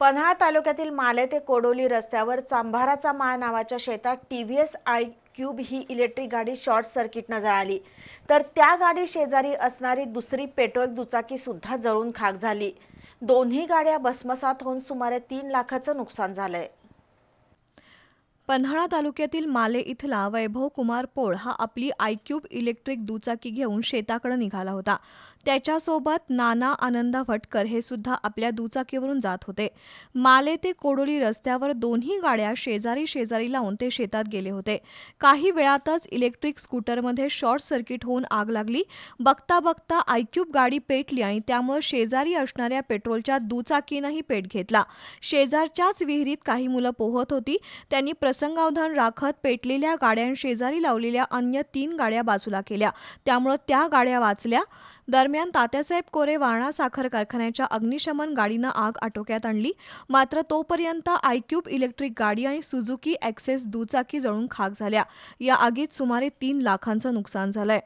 पन्हाळा तालुक्यातील माले ते कोडोली रस्त्यावर चांभाराचा माळ नावाच्या शेतात T V S I cube ही इलेक्ट्रिक गाडी शॉर्ट सर्किटनं जळाली. तर त्या गाडी शेजारी असणारी दुसरी पेट्रोल दुचाकी सुद्धा जळून खाक झाली. दोन्ही गाड्या भस्मसात होऊन सुमारे तीन लाखाचं नुकसान झालंय. पन्हाळा तालुक्यातील माले इथला वैभव कुमार पोळ हा आपली आयक्यूब इलेक्ट्रिक दुचाकी घेऊन शेताकडे निघाला होता. त्याच्यासोबत नाना आनंदा भटकर हे सुद्धा आपल्या दुचाकीवरून जात होते. माले ते कोडोली रस्त्यावर दोन्ही गाड्या शेजारी शेजारी लावून ते शेतात गेले होते. काही वेळातच इलेक्ट्रिक स्कूटरमध्ये शॉर्ट सर्किट होऊन आग लागली. बघता बघता आयक्यूब गाडी पेटली आणि त्यामुळे शेजारी असणाऱ्या पेट्रोलच्या दुचाकीनंही पेट घेतला. शेजारच्याच विहिरीत काही मुलं पोहत होती. त्यांनी प्रसंगावधान राखत पेटलेल्या गाड्यांशेजारी लावलेल्या अन्य तीन गाड्या बाजूला केल्या. त्यामुळं त्या गाड्या वाचल्या. दरम्यान तात्यासाहेब कोरे वारणा साखर कारखान्याच्या अग्निशमन गाडीनं आग आटोक्यात आणली. मात्र तोपर्यंत आयक्यूब इलेक्ट्रिक गाडी आणि सुझुकी ॲक्सेस दुचाकी जळून खाक झाल्या. या आगीत सुमारे तीन लाखांचं नुकसान झालंय.